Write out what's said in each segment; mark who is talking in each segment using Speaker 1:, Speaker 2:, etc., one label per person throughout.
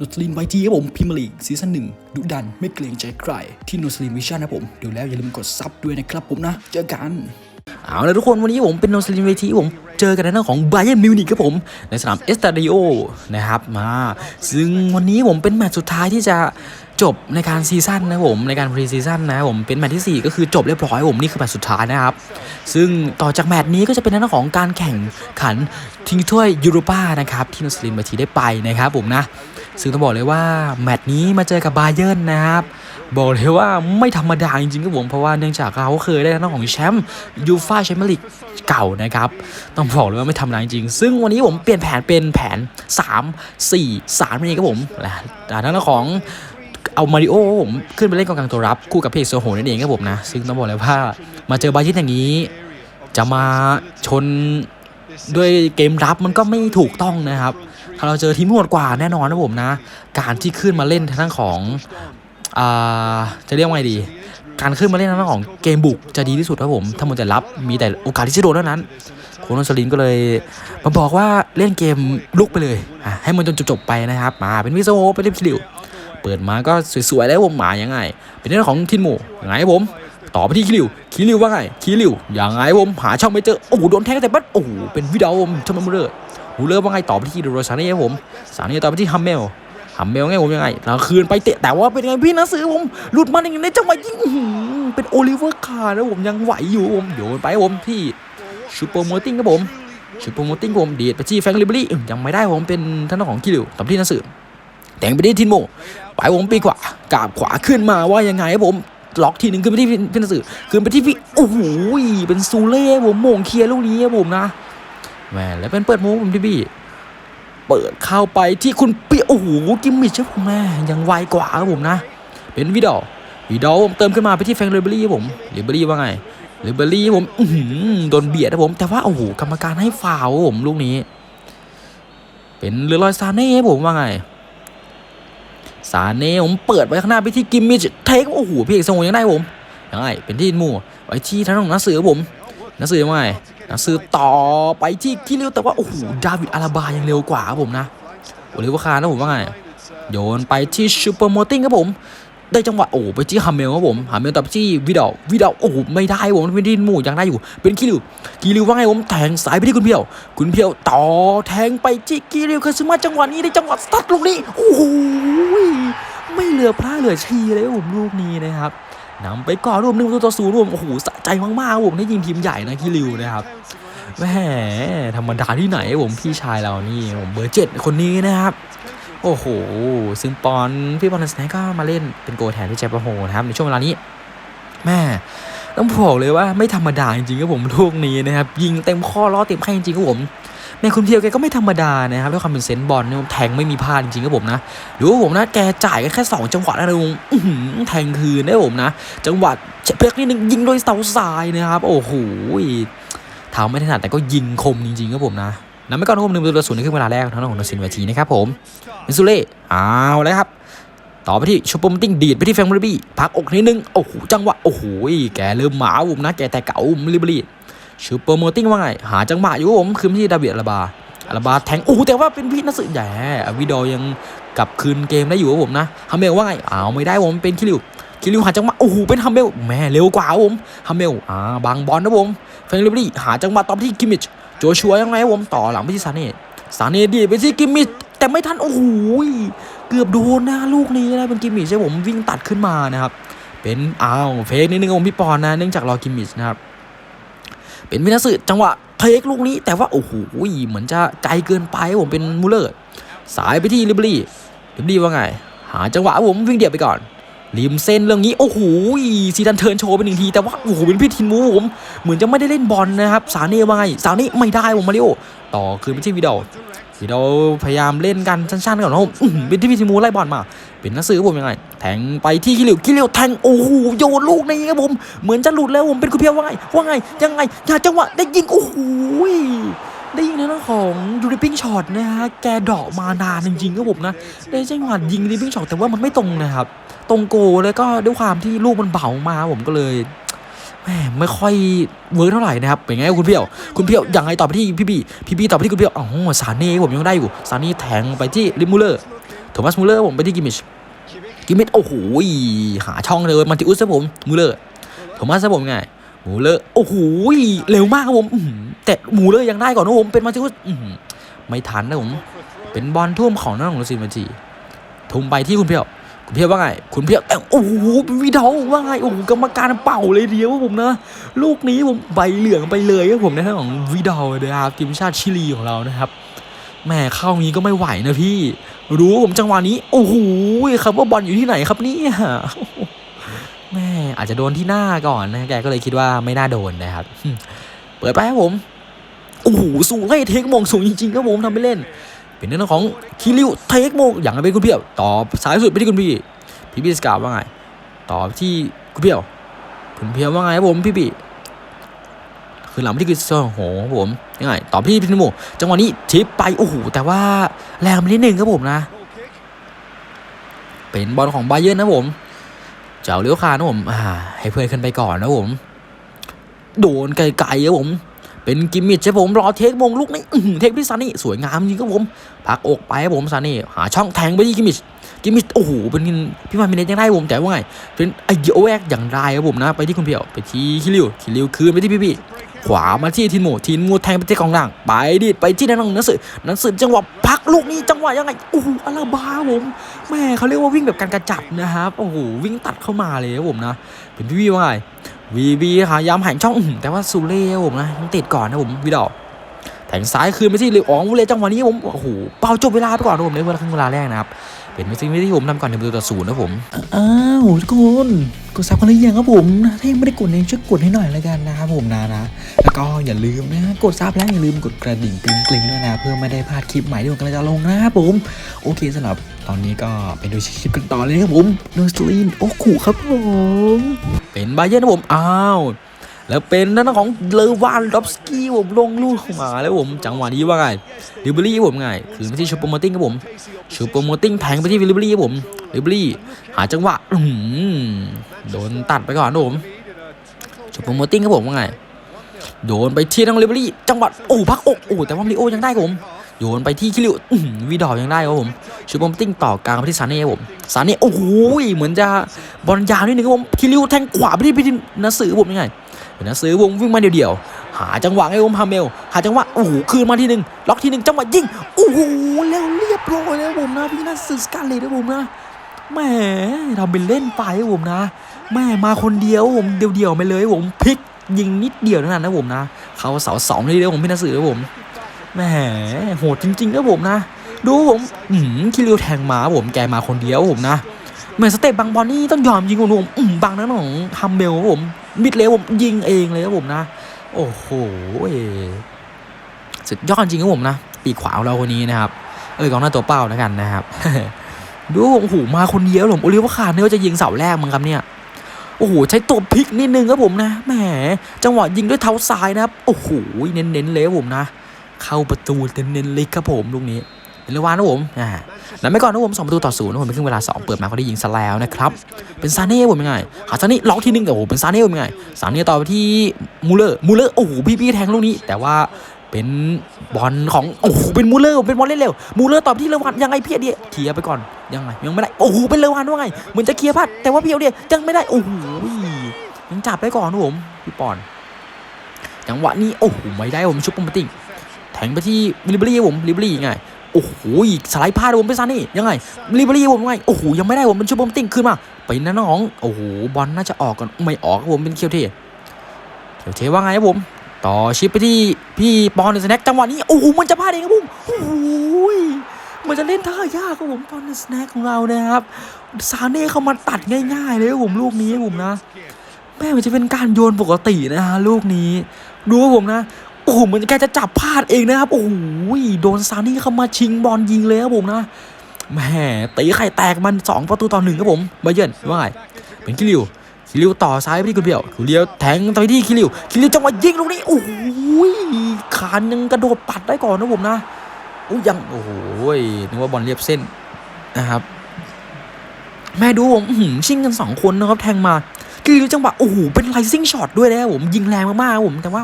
Speaker 1: นอตลินไวทีครับผมพิมลีกซีซั่นหนึ่งดุดันไม่เกรงใจใคร ที่นอตลินวิชั่นนะผมดูแล้วอย่าลืมกดซับด้วยนะครับผมนะ เจอกัน
Speaker 2: เอาละทุกคนวันนี้ผมเป็นโนสลินเวทีผมเจอกันในหน้าของไบเ e นมิวนิกครับผม ในสนามเอสตาดิโอนะครับมาซึ่งวันนี้ผมเป็นแมตช์สุดท้ายที่จะจบในการซีซั่นนะผมในการพรีซีซั่นนะผมเป็นแมตช์ที่ 4 ก็คือจบเรียบร้อยผมนี่คือแมตช์สุดท้ายนะครับ ซึ่งต่อจากแมตช์นี้ก็จะเป็นในหน้าของการแข่งขันทิ้งถ้วยยูโรป้านะครับที่โนสลินเวทีได้ไปนะครับผมนะ ซึ่งต้องบอกเลยว่าแมตช์นี้มาเจอกับบาเยิร์นนะครับ บอกเลยว่าไม่ธรรมดาจริงๆครับผม เพราะว่าเนื่องจากเราเคยได้ทั้งของแชมป์ยูฟ่าแชมเปี้ยนลีกเก่านะครับ ต้องบอกเลยว่าไม่ธรรมดาจริงๆซึ่งวันนี้ผมเปลี่ยนแผนเป็นแผน 3 4 3นี่ครับผมแต่ทั้งของเอามาริโอผมขึ้นไปเล่นกองกลางตัวรับคู่กับเพกโซโหนั่นเองครับผมนะ ซึ่งต้องบอกเลยว่ามาเจอบาเยิร์นอย่างนี้ จะมาชนด้วยเกมรับมันก็ไม่ถูกต้องนะครับ ถ้าเราเจอทีมโหดกว่าแน่นอนนะผมนะ การที่ขึ้นมาเล่นทางด้านของจะเรียกว่าไงดี การขึ้นมาเล่นในเรื่องของเกมบุกจะดีที่สุดครับผม ถ้ามันจะรับมีแต่โอกาสที่จะโดนเท่านั้นโคนนสลินก็เลยมาบอกว่าเล่นเกมลุกไปเลยให้มันจนจบๆไปนะครับ มาเป็นวิโซไปเล่นคิริวเปิดมาก็สวยๆแล้วผมหมายังไง เป็นเรื่องของทินหมูยังไงครับผมต่อไปที่คิริวคิริวว่าไงคิริวอยังไงผมหาช่องไม่เจอโอ้โหโดนแทงแต่บัดโอ้โหเป็นวิดาผมทำไมมือเลอ หูเลอว่าไงต่อไปที่โรซาเน่ครับผมสาเน่ต่อไปที่ฮัมเมลทำเมลไงผมยังไงเราคืนไปเตะแต่ว่าเป็นไงพี่นะซื้อผมหลุดมาอย่างในจังหวะยิงเป็นโอลิเวอร์คาร์นะผมยังไหวอยู่ผมโยนไปผมที่ชูเปอร์โมติ้งครับผมชูเปอร์โมติ้งผมดีดไปที่แฟงลิเบอรี่ยังไม่ได้ผมเป็นท่านของคิริวตบที่นัสือแต่งไปที่ทินโมไปผมปีกว่ากาบขวาขึ้นมาว่ายังไงครับผมล็อกทีหนึ่งขึ้นไปที่พี่นัสือขึ้นไปที่พี่โอ้โหเป็นซูเล่ผมโมงเคลียร์ลูกนี้ครับผมนะ แหมแล้วเป็นเปิดโมงผมที่พี่เปิดเข้าไปที่คุณเปียโอ้โหกิมมิชครับผมแม่ยังไวกว่าครับผมนะ เป็นวิดอลวิดอลเติมขึ้นมาไปที่แฟงเลเบอรี่ครับผมเลเบอรี่ว่าไงเลเบอรี่ผมอือโดนเบียดครับผม แต่ว่าโอ้โหกรรมการให้ฟาวครับผมลูกนี้ เป็นเรือลอยซาเน่ครับผมว่าไงซาเน่ผมเปิดไปข้างหน้าไปที่กิมมิชเทคโอ้โหพี่เอกสงวนยังได้ผมยังไงเป็นที่มู่ไว้ที่ทางด้านของนักสือผมนักสือว่าไง นักสือต่อไปที่คิริวแต่ว่า โอ้โห ดาวิดอาราบายังเร็วกว่าครับผมนะโอลิวคาร์นะผมว่าไง โยนไปที่ชูเปอร์โมติ้งครับผม ได้จังหวะโอ้ไปที่ฮัมเมลครับผมฮัมเมลต่อไปที่วิดอลวิดอลโอ้ไม่ได้ผมเป็นที่หมู่ยังได้อยู่ เป็นคิริวคิริวว่าไงผมแทงสายไปที่คุณเพียว คุณเพียวต่อแทงไปที่คิริวคาซึมะจังหวะนี้ได้จังหวะสตัดลูกนี้โอ้โห ลือพระเหลือชีเลยผมลูกนี้นะครับนำไปก่อนรวมหนึ่งประตูต่อศูนย์รวมโอ้โหสะใจมากๆผมได้ยิงทีมใหญ่นะคิริวนะครับแหมธรรมดาที่ไหนครับผมพี่ชายเรานี่ผมเบอร์เจ็ดคนนี้นะครับ โอ้โห ซึ่งปอนพี่บอนสแนก็มาเล่นเป็นโกแทนที่เจปโฮนะครับในช่วงเวลานี้แม่ต้องบอกเลยว่าไม่ธรรมดาจริงๆครับผมลูกนี้นะครับ ยิงเต็มข้อล้อเต็มแข้งจริงๆครับผม แม่คุณเพียวแกก็ไม่ธรรมดานะครับด้วยความเป็นเซนบอลเนี่ยแทงไม่มีพลาดจริงๆครับผมนะหรือว่าผมนะแกจ่ายกันแค่ 2 จังหวะนะลุงแทงคืนได้ผมนะ จังหวะเพียกนิดนึงยิงโดยเสาทรายนะครับ โอ้โหเท้าไม่ถนัดแต่ก็ยิงคมจริงๆครับผมนะนำไปก่อนครับผมหนึ่งประตูต่อศูนย์ในครึ่งเวลาแรกทางด้านของนซินวาทีนะครับผมมิซูเล่เอาเลยครับต่อไปที่ชูปมติ้งดีดไปที่แฟงบริบี้พักอกนิดนึงโอ้โหจังหวะโอ้โหแกเริ่มหมาผมนะแกแต่เก่าผมลิบรี ชูเปอร์โมติ้งว่าไง หาจังหวะอยู่ผมคืนที่ดาวิดอาราบาอาราบาแทงโอ้แต่ว่าเป็นพีนักสืบแย่วิดอยังกลับคืนเกมได้อยู่ผมนะฮัมเมลว่าไงอ้าวไม่ได้ผมเป็นคิริวคิริวหาจังหวะโอ้โหเป็นฮัมเมลแม่เร็วกว่าผมฮัมเมลอ่าบางบอลนะผมแฟงลิบรีหาจังหวะตอไปที่กิมมิชโจชัวยังไงผมต่อหลังไปที่ซาเน่ซาเน่ดีไปที่กิมมิชแต่ไม่ทันโอ้โหเกือบโดนนะลูกนี้นะเป็นกิมมิชใช่ผมวิ่งตัดขึ้นมานะครับเป็นอ้าวเฟกนิดนึงของพี่ปอนนะเนื่องจากรอกิมมิชนะครับ เป็นวินาสึจังหวะเทคลูกนี้แต่ว่าโอ้โหเหมือนจะไกลเกินไปผมเป็นมูเลอร์ สายไปที่ลิบลี่ลิบลี่ว่าไง หาจังหวะผมวิ่งเดียบไปก่อน ริมเส้นเรื่องนี้โอ้โหซีดันเทิร์นโชว์ไปหนึ่งทีแต่ว่าโอ้โหเป็นพี่ทินมูผมเหมือนจะไม่ได้เล่นบอลนะครับสาเน่ว่าไงสาเน่ไม่ได้ผมมาริโอต่อคืนไปที่วิดอลที่เราพยายามเล่นกันสั้นๆก่อนนะผมเป็นที่พิทินมูไล่บอลมา เป็นนักซื้อผมยังไงแทงไปที่คิริวคิริวแทงโอ้โหโยนลูกนี้ครับผมเหมือนจะหลุดแล้วผมเป็นคุณเพียวว่าไงว่าไงยังไงอย่าจังหวะได้ยิงโอ้โห ได้ยิงนเรื่องของยูริปิ้งช็อตนะฮะแกดอกมานานจริงๆครับผมนะได้จังหวะยิงยูริปิ้งช็อตแต่ว่ามันไม่ตรงนะครับ ตรงโกแล้วก็ด้วยความที่ลูกมันเบามาผมก็เลยแหมไม่ค่อยเวิร์กเท่าไหร่นะครับเป็นไงคุณเพียว คุณเพียวยังไงต่อไปที่พี่บีพี่บีต่อไปที่คุณเพียวอ๋อซาเน่ผมยังได้อยู่ซาเน่แทงไปที่ลิมูเลอร์โทมัสมูเลอร์ผมไปที่กิมมิชกิมมิชโอ้โหหาช่องเลยมันติอุสครับผมมูเลอร์โทมัสครับผมไง มูเลอร์โอ้โหเร็วมากครับผมแต่หมูเลอร์ยังได้ก่อนนะผมเป็นมาติอุสไม่ทันนะผมเป็นบอลทุ่มของน้องของซินมาจีทุ่มไปที่คุณเพียวคุณเพียวว่าไง คุณเพียวแต่โอ้โหวิดาว่าไงโอ้โหกรรมการเป่าเลยเดียวครับผมนะลูกนี้ผมใบเหลืองไปเลยครับผมในทางของวิดาลนะครับทีมชาติชิลีของเรานะครับแหม่เข้างี้ก็ไม่ไหวนะพี่ รู้ผมจังหวะนี้ โอ้โหครับว่าบอลอยู่ที่ไหนครับเนี่ย แม่อาจจะโดนที่หน้าก่อนนะแกก็เลยคิดว่าไม่น่าโดนนะครับเปิดไปครับผมโอ้โหสูงให้เทคโมงสูงจริงๆครับผมทำไปเล่น เป็นเรื่องของคิริวเทคโมงอย่างไรเป็นคุณเพียวต่อสายสุดไปที่คุณพี่พี่พี่สกาวว่าไงต่อที่คุณเพียวคุณเพียวว่าไงครับผมพี่พี่คือหลังไม่ได้คือโอ้โหผมยังไงต่อพี่พินโมจังหวะนี้ทิปไปโอ้โหแต่ว่าแรงไปนิดนึงครับผมนะ เป็นบอลของบาเยิร์นนะผม เจ้าเลี้ยวคานนะผมอาให้เพื่อนขึ้นไปก่อนนะผม โดนไกลๆครับผม เป็นกิมมิชใช่ผมรอเทคมงลูกนี้อื้อหือเทคพี่ซานี่สวยงามจริงครับผมพักอกไปครับผมซานี่หาช่องแทงไปที่กิมมิชกิมมิชโอ้โหเป็นพี่มามินเนตยังได้ผมแต่ว่าไงเป็นไอเยอแวกอย่างไรครับผมนะ ไปที่คุณเพียวไปที่คิริวคิริวคืนไปที่พี่พี่ ขวามาที่ทินโมทินโมแทงไปที่กองหลังไปดิไปที่นันงนักสือนันสือจังหวะพักลูกนี้จังหวะยังไงโอ้โหอาราบาผมแม่เขาเรียกว่าวิ่งแบบการกระจับนะครับโอ้โหวิ่งตัดเข้ามาเลยครับผมนะเป็นพี่พี่ว่าไงวีวีค่ะยามแห่งช่องแต่ว่าซูเล่ผมนะติดก่อนนะผมวิดอ งซ้ายคืนไปที่เหลียวอ๋องเลยจังหวะนี้ผมโอ้โหเป่าจบเวลาไปก่อนนะผมในเวลาครึ่งเวลาแรกนะครับเป็นสิ่งที่ผมทำก่อนในประตูต่อศูนย์นะผม
Speaker 1: อ้าวทุกคนกดซับกันหรือยังครับผมนะถ้ายังไม่ได้กดเนี่ยช่วยกดให้หน่อยแล้วกันนะครับผมนะนะแล้วก็อย่าลืมนะกดซับแล้วอย่าลืมกดกระดิ่งกริ๊งกริ๊งด้วยนะเพื่อไม่ได้พลาดคลิปใหม่ที่ผมกำลังจะลงนะครับผมโอเคสำหรับตอนนี้ก็ไปดูคลิปกันต่อเลยครับผมโนสลีนโอ้ขู่ครับผม
Speaker 2: เป็นบาเยิร์นนะผมอ้าว แล้วเป็นด้านของเลวานดอฟสกี้ผมลงลูกมาแล้วผมจังหวะนี้ว่าไงลิเบอรี่ผมไงคือไม่ใช่ชูโปรโมติ้งครับผมชูโปรโมติ้งแทงไปที่ลิเบอรี่ครับผมลิเบอรี่หาจังหวะอื้อหือโดนตัดไปก่อนผมชูโปรโมติ้งครับผมว่าไงโยนไปที่ทางลิเบอรี่จังหวะโอ้พักอกโอ้แต่ว่ามิโอยังได้ครับผมโยนไปที่คิริวอื้อหือวีดอยังได้ครับผมชูโปรโมติ้งต่อกลางไปที่ซาเน่ครับผมซาเน่โอ้โหเหมือนจะบอลยาวนิดนึงครับผมคิริวแทงขวาไปที่ไปที่นัสือผมยังไง เดี๋ยวนะซื้อวงวิ่งมาเดี่ยวๆ หาจังหวะให้ผมพาเมล หาจังหวะโอ้โหคืนมาทีหนึ่งล็อกทีหนึ่งจังหวะยิงโอ้โหแล้วเรียบร้อยแล้วผมนะพี่นัทซื้อสกาเลตนะผมนะแหมทำเป็นเล่นไปผมนะแม่มาคนเดียวผมเดียวๆไปเลยผมพลิกยิงนิดเดียวเท่านั้นนะผมนะเขาเสาสองเลยเดียวผมพี่นัทซื้อผมแหมโหดจริงๆครับผมนะ ดูผมอืมคิริวแทงมาผมแกมาคนเดียวผมนะ เหมือนสเตปบางบอลนี่ต้องยอมยิงผมผมอืมบางนั้นของฮัมเบลผมมิดเลยผมยิงเองเลยครับผมนะ โอ้โหสุดยอดจริงครับผมนะปีกขวาของเราคนนี้นะครับเออกองหน้าตัวเป้าแล้วกันนะครับดูโอ้โหมาคนเดียวผมโอลิเวอร์คาร์เนี่ยว่าจะยิงเสาแรกมั้งครับเนี่ยโอ้โหใช้ตัวพลิกนิดนึงครับผมนะแหมจังหวะยิงด้วยเท้าซ้ายนะครับโอ้โหเน้นๆเลยครับผมนะ เข้าประตูเน้นๆเลยครับผมลูกนี้ เป็นเรวานนะผมอ่าแล้วไม่ก่อนนะผมสองประตูต่อศูนย์นะผมเป็นครึ่งเวลาสองเปิดมาเขาได้ยิงซะแล้วนะครับ เป็นซาเน่ผมยังไงหาซาเน่ล็อกที่หนึ่งแต่โอ้โหเป็นซาเน่ผมยังไงซาเน่ต่อไปที่มูเลอร์มูเลอร์โอ้โหพี่พี่แทงลูกนี้ แต่ว่าเป็นบอลของโอ้โหเป็นมูเลอร์เป็นบอลเล่นเร็วมูเลอร์ต่อไปที่เลวันยังไงเพียเดียเคลียร์ไปก่อนยังไงยังไม่ได้โอ้โหเป็นเลวันว่าไงเหมือนจะเคลียร์พลาดแต่ว่าเพียเดียยังไม่ได้โอ้โหยังจับได้ก่อนนะผมพี่ปอนจังหวะนี้โอ้โหไม่ได้ผมชุบปมติงแทงไปที่ลิเบอรี่ผมลิเบอรี่ไง โอ้โหสไลด์พลาดผมเป็นซานี่ยังไงรีบรีผมยังไงโอ้โหยังไม่ได้ผมเป็นชูบอมติ้งขึ้นมาไปนะน้องโอ้โหบอลน่าจะออกก่อนไม่ออกผมเป็นเคียวเทเคียวเทว่าไงครับผม ต่อชิปไปที่พี่ปอนเดสแน็กจังหวะนี้โอ้โหมันจะพลาดเองครับผมโอ้โหมันจะเล่นท่ายากครับผมปอนเดสแน็กของเรานะครับซาเน่เขามาตัดง่าย ๆ เลยครับผมลูกนี้ครับผมนะแม่มันจะเป็นการโยนปกตินะฮะลูกนี้ดูครับผมนะ โอ้โหเหมือนแกจะจับพลาดเองนะครับ โอ้โหโดนซานี่เข้ามาชิงบอลยิงเลยครับผมนะแหมตีไข่แตกมันสองประตูต่อหนึ่งครับผมบาเยิร์นว่าไงเป็นคิริวคิริวต่อซ้ายไปที่คุณเบียวคุณเลียวแทงต่อไปที่คิริวคิริวจังหวะยิงลูกนี้โอ้โหคานยังกระโดดปัดได้ก่อนนะผมนะโอ้ยังโอ้โหนึกว่าบอลเรียบเส้นนะครับ แม่ดูผมชิงกันสองคนนะครับแทงมา คือจังหวะโอ้โหเป็นไลซิ่งช็อตด้วยนะผมยิงแรงมากๆครับผมแต่ว่า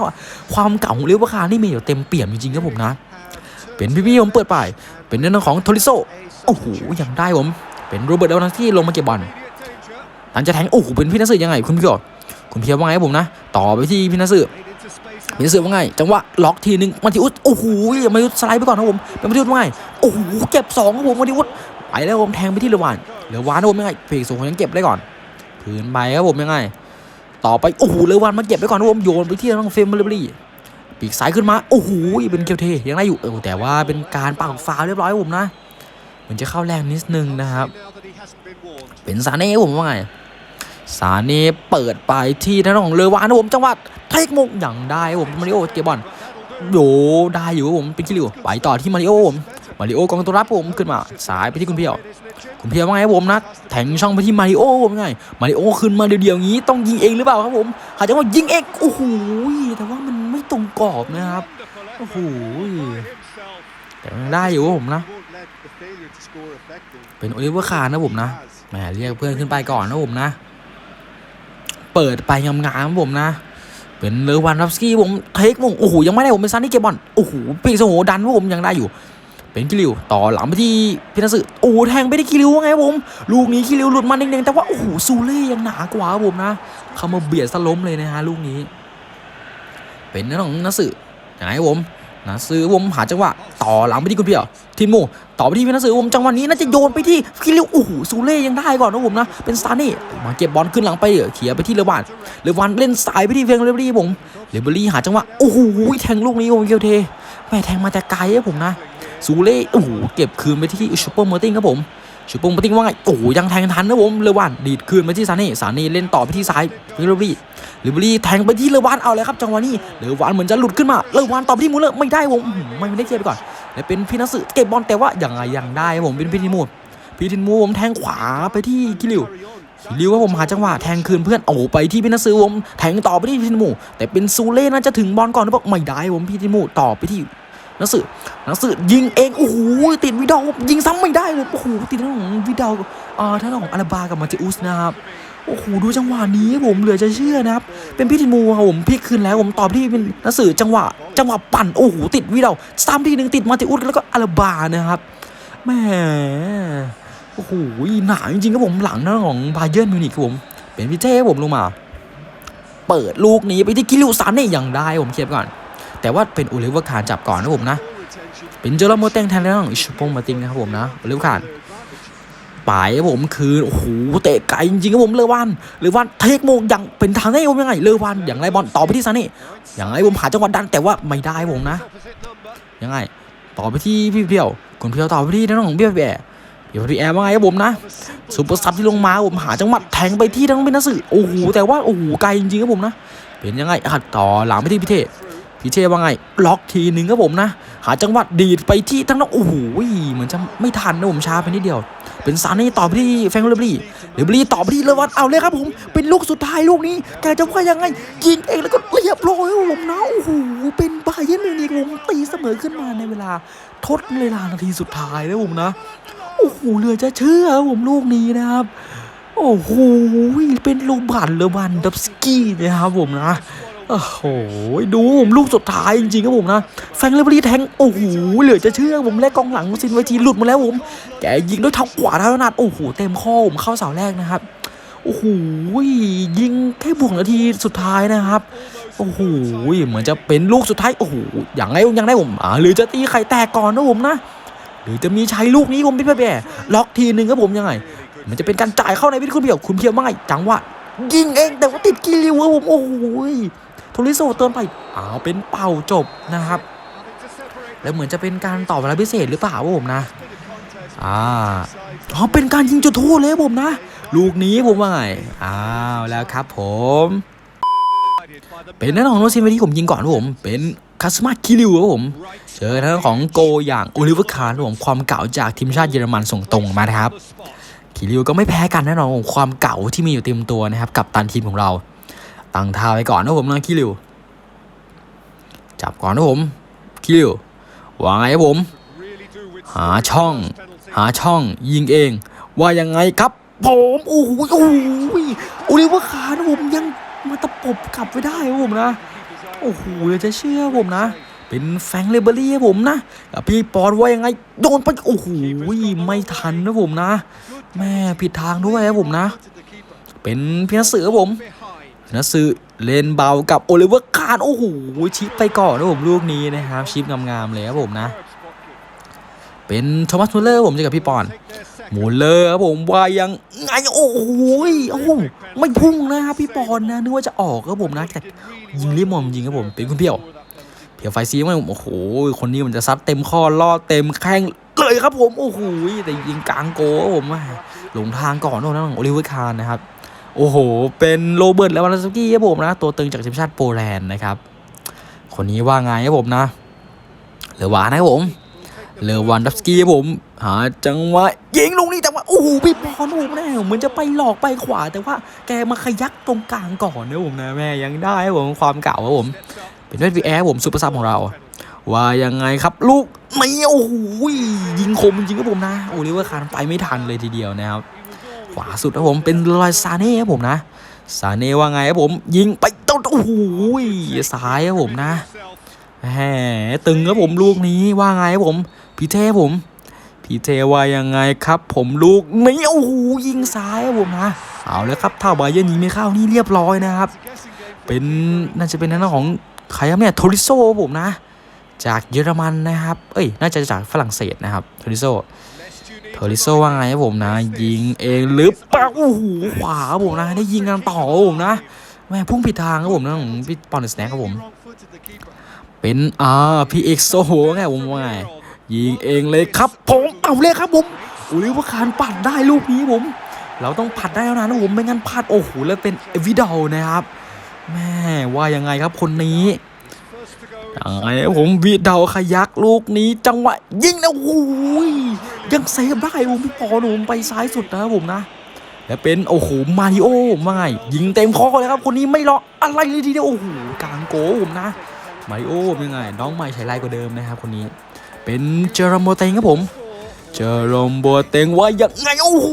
Speaker 2: ความเก่าของเลี้ยวคารนี่มีอยู่เต็มเปี่ยมจริงๆครับผมนะ เป็นพี่ๆผมเปิดไป เป็นเรื่องของโทริโซโอ้โหยังได้ผม เป็นโรเบิร์ตเดลนาที่ลงมาเก็บบอลหลังจะแทงโอ้โหเป็นพี่นัสสือยังไงคุณพี่ก่อนคุณเพียวว่าไงครับผมนะ ต่อไปที่พี่นัสสือพี่นัสสือว่าไงจังหวะล็อกทีนึงมาทิอุสโอ้โหมาทิอุสสไลด์ไปก่อนครับผมเป็นมาทิอุสว่าไงโอ้โหเก็บสองครับผมมาทิอุสไปแล้วผมแทงไปที่เลวานเลวานครับผมยังไงเพกสูงยังเก็บได้ก่อน คืนไปครับผมยังไง ต่อไปโอ้โหเลวานมาเก็บไปก่อนครับผมโยนไปที่น้องเฟรมเบลเบอรี่ปีกซ้ายขึ้นมาโอ้โหเป็นเกียวเทยังได้อยู่เออแต่ว่าเป็นการปักฟาวเรียบร้อยผมนะเหมือนจะเข้าแรงนิดนึงนะครับ เป็นซาเน่ผมว่าไงซาเน่เปิดไปที่ทางด้านของเลวานนะผมจังหวะเทคมุกอย่างได้ผมมาริโอเก็บบอลโยได้อยู่ผมเป็นคิริวไปต่อที่มาริโอผม มาริโอกองตัวรับผมขึ้นมา สายไปที่คุณเพียว คุณเพียวว่าไงผมนะ แทงช่องไปที่มาริโอผมไง มาริโอขึ้นมาเดียวๆงี้ต้องยิงเองหรือเปล่าครับผมหาจังหวะยิงเองโอ้โหแต่ว่ามันไม่ตรงกรอบนะครับโอ้โหแต่ยังได้อยู่ครับผมนะ เป็นโอลิเวอร์คาร์นะผมนะแหมเรียกเพื่อนขึ้นไปก่อนนะผมนะ เปิดไปงามๆครับผมนะเป็นเลวานดัฟสกี้ผมเทคมงโอ้โหยังไม่ได้ผมเป็นซันนี่เกบอลโอ้โหปีกสโหดันครับผมยังได้อยู่ เป็นกิริวต่อหลังไปที่พินัสสึโอ้แทงไปที่กิริวว่าไงผมลูกนี้กิริวหลุดมาเด้งๆแต่ว่าโอ้โหซูเล่ยังหนากว่าผมนะเข้ามาเบียดสล้มเลยนะฮะลูกนี้ เป็นนั่นของนัสึยังไงครับผมนัสสึผมหาจังหวะต่อหลังไปที่คุณเพียวทีมโมต่อไปที่พินัสสึผมจังหวะนี้น่าจะโยนไปที่กิริวโอ้โหซูเล่ยังได้ก่อนนะผมนะเป็นซาเน่มาเก็บบอลขึ้นหลังไปเขี่ยไปที่เลวานเลวานเล่นสายไปที่เฟงเลเบอรี่ผมเลเบอรี่หาจังหวะโอ้โหแทงลูกนี้ผมเกียวเทแม่แทงมาแต่ไกลครับผมนะ ซูเล่โอ้โหเก็บคืนไปที่ชูเปอร์เมอร์ติงครับผมชูเปอร์เมอร์ติงว่าไงโอ้โหยังแทงทันนะผมเลวานดีดคืนไปที่ซาเน่ซาเน่เล่นต่อไปที่ซ้ายลิเบอรี่ลิเบอรี่แทงไปที่เลวานเอาเลยครับจังหวะนี้เลวานเหมือนจะหลุดขึ้นมาเลวานต่อไปที่มูเลอร์ไม่ได้ผมไม่ได้เคลียร์ไปก่อนและเป็นพี่นัสเก็บบอลแต่ว่าอยังไงยังได้ผมเป็นพี่ทิมูพี่ทิมูผมแทงขวาไปที่กิลิวกิลิวว่าผมหาจังหวะแทงคืนเพื่อนโอ้ไปที่พี่นัสสึผมแทงต่อไปที่พีทิมูแต่เป็นซูเล่น่าจะถึงบอลก่อนหรือเปล่าไม่ได้ผมพี่ทิมูต่อไปที่ นักสือนักสือยิงเองโอ้โหติดวิดาวยิงซ้ำไม่ได้เลยโอ้โหติดทางของวิดาวอ่าทางของอาราบากับมาเจอุสนะครับโอ้โหดูจังหวะนี้ผมเหลือจะเชื่อนะครับ เป็นพี่ทิมูครับผมพลิกคืนแล้วผมตอบที่เป็นนักสือจังหวะ จังหวะปั่นโอ้โหติดวิดาวซ้ำทีหนึ่งติดมาเจอุสแล้วก็อาราบานะครับแหมโอ้โหหนาจริงๆครับผมหลังหน้าของบาเยิร์นมิวนิกครับผมเป็นพี่เจ้คผมลงมา เปิดลูกนี้ไปที่กิลิวซานเน่ยังได้ผมเคลียร์ไปก่อน แต่ว่าเป็นโอลิเวอร์คาร์จับก่อนนะผมนะ เป็นเจอร์โมเตงแทนแล้วองอิชโปงมาติงนะครับผมนะโอลิเวอร์คาร์ปลายผมคือโอ้โหเตะไกลจริงๆครับผมเลวันเลวันเทคโมงอย่างเป็นทางได้ผมยังไงเลวันอย่างไรบอลต่อไปที่ซานี่อย่างไรผมหาจังหวะดันแต่ว่าไม่ได้ผมนะ ยังไง ต่อไปที่พี่เพียวคนเพียวต่อไปที่ทางด้านของพี่แบร์พี่พี่แอร์ว่าไงครับผมนะซูเปอร์ซับที่ลงมาผมหาจังหวะแทงไปที่ทางเป็นนักสื่อโอ้โหแต่ว่าโอ้โหไกลจริงๆครับผมนะเป็นยังไงอะต่อหลังไปที่พี่เท พี่เชว่าไง ล็อกทีหนึ่งครับผมนะ หาจังหวะดีดไปที่ทั้งน้องโอ้โหเหมือนจะไม่ทันนะผมช้าไปนิดเดียว เป็นซานี่ต่อไปที่แฟงเลบรีเลบรีต่อไปที่เลวันเอาเลยครับผม เป็นลูกสุดท้ายลูกนี้ แกจะว่ายังไง ยิงเองแล้วก็เรียบร้อยครับผมนะโอ้โหเป็นบาเยิร์นมิวนิกผมตีเสมอขึ้นมาในเวลาทดเวลานาทีสุดท้ายแล้วผมนะโอ้โหเหลือจะเชื่อผมลูกนี้นะครับ โอ้โหเป็นลูกบันเลวันดับสกี้นะครับผมนะ โอ้โห ดูผมลูกสุดท้ายจริงๆครับผมนะ แฟงเลเบอรี่แทง โอ้โห เหลือจะเชื่อผมและกองหลังซินไวทีหลุดมาแล้วผม แกยิงด้วยเท้าขวาเท้านัดโอ้โห เต็มข้อผมเข้าเสาแรกนะครับ โอ้โห ยิงแค่บวกนาทีสุดท้ายนะครับ โอ้โห เหมือนจะเป็นลูกสุดท้าย โอ้โห อย่างไรยังได้ผมอ่าหรือจะตีไข่แตกก่อนนะผมนะ หรือจะมีใช้ลูกนี้ผมพี่แบ่ล็อกทีนึงครับผมยังไง มันจะเป็นการจ่ายเข้าในวิธีคุณเพียวคุณเพียวไม่จังหวะยิงเองแต่ว่าติดกิลิวครับผม โอ้โห ทริโซเติมไปอ้าวเป็นเป่าจบนะครับ แล้วเหมือนจะเป็นการต่อเวลาพิเศษหรือเปล่าผมนะอ่าอ๋อเป็นการยิงจุดโทษเลยผมนะ ลูกนี้ผมว่าไงอ้าวแล้วครับผม เป็นแน่นอนว่าซินเวที่ผมยิงก่อนครับผมเป็นคาสมาคิริวครับผม เจอทางด้านของโกอย่างโอลิเวอร์คาร์ผมความเก่าจากทีมชาติเยอรมันส่งตรงมานะครับคิริวก็ไม่แพ้กันแน่นอนความเก่าที่มีอยู่เต็มตัวนะครับ กับตันทีมของเรา ตั้งท่าไว้ก่อนนะผมนะคิริว จับก่อนนะผมคิริววางไงผม หาช่อง หาช่องยิงเอง ว่ายังไงครับผมโอ้โหโอ้โหโอลิเวอร์คาร์นะผมยังมาตะปบกลับไว้ได้ผมนะ โอ้โหเดี๋ยจะเชื่อผมนะ เป็นแฟงเลเบอรี่ผมนะพี่ปอนว่ายังไง โดนไปโอ้โหไม่ทันนะผมนะ แม่ผิดทางด้วยครับผมนะ เป็นพี่นักสือผม นัสือเล่นเบากับโอลิเวอร์คาร์นโอ้โหชิปไปก่อนนะผมลูกนี้นะครับชิปงามๆเลยครับผมนะ เป็นโทมัสมูเลอร์ผมเจอกับพี่ปอนมูเลอร์ครับผมว่ายังไงโอ้โหยโอ้โหไม่พุ่งนะครับพี่ปอนนะนึกว่าจะออกครับผมนะแต่ยิงเรียบมอมยิงครับผมเป็นคุณเพียวเพียวไฟซีมันโอ้โหคนนี้มันจะซัดเต็มข้อล่อเต็มแข้งเลยครับผมโอ้โหแต่ยิงกลางโกครับผมหลงทางก่อนโน่นนะของโอลิเวอร์คาร์นะครับ โอ้โห เป็นโรเบิร์ต และวานสกี้ครับผมนะ ตัวตึงจากทีมชาติโปแลนด์นะครับ คนนี้ว่าไงครับผมนะเลวานนะครับผมเลวันดับสกี้ครับผม หาจังหวะยิงลูกนี้แต่ว่าโอ้โหพี่บอลโอ้โหแม่เหมือนจะไปหลอกไปขวา แต่ว่าแกมาขยักตรงกลางก่อนนะผมนะแม่ยังได้ครับผมความเก่าครับผม เป็นด้วยวีแอร์ผมซูเปอร์ซับของเรา ว่ายังไงครับลูกไม่โอ้โหยิงคมจริงครับผมนะโอลิเวอร์คาร์ไปไม่ทันเลยทีเดียวนะครับ ขวาสุดครับผมเป็นลอยซาเน่ครับผมนะซาเน่ว่าไงครับผมยิงไปต้นโอ้โหซ้ายครับผมนะแหมตึงครับผมลูกนี้ว่าไงครับผมพี่เทผมพี่เทว่ายังไงครับ ผมลูกนี่โอ้โหยิงซ้ายครับผมนะเอาแล้วครับถ้าบาเยร์นยิงไม่เข้านี่เรียบร้อยนะครับ เป็นน่าจะเป็นนั่นของใครครับเนี่ยโทริโซครับผมนะ จากเยอรมันนะครับ เอ้ย น่าจะจากฝรั่งเศสนะครับโทริโซ โทอริโซว่าไงครับผมนะ ยิงเองหรือปล่าโอ้โหขวาครับผมนะ ได้ยิงกันต่อผมนะแม่พุ่งผิดทางครับผมนะของพี่ปอนด์สแน็คครับผม เป็นอ่าพี่เอ็กโซไงผมว่าไงยิงเองเลยครับผมเอาเลยครับผมโอ้ยว่าคารปัดได้ลูกนี้ผม เราต้องปัดได้แล้วนะผมไม่งั้นพลาดโอ้โหแล้วเป็นเอวิดอลนะครับแม่ว่ายังไงครับคนนี้ยังไงครับผมวิดาขยักลูกนี้ จังหวะยิงนะโอ้ย ยังเซฟได้ผมพี่ปอหนผมไปซ้ายสุดนะครับผมนะและเป็นโอ้โหมาริโอผมว่าไงยิงเต็มข้อเลยครับคนนี้ไม่รออะไรเลยทีเดียวโอ้โหกลางโกผมนะมาริโอเป็นไง น้องใหม่ใช้ไลกว่าเดิมนะครับคนนี้ เป็นเจอร์โมเตงครับผมเจอร์โมเตงว่ายังไงโอ้โห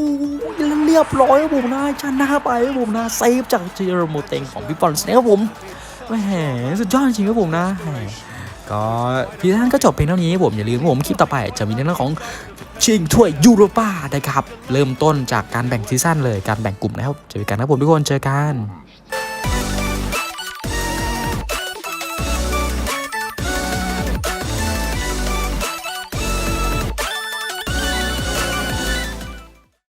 Speaker 2: เรียบร้อยครับผมนะชนะไปครับผมนะเซฟจากเจอร์โมเตงของพี่ปอนส์นะครับผมแหมสุดยอดจริงครับผมนะก็พี่ท่านก็จบเพียงเท่านี้ครับผมอย่าลืมผมคลิปต่อไปจะมีเรื่องของ ชิงถ้วยยูโรปานะครับ เริ่มต้นจากการแบ่งซีซั่นเลยการแบ่งกลุ่มนะครับ เจอกันครับผมทุกคนเจอกัน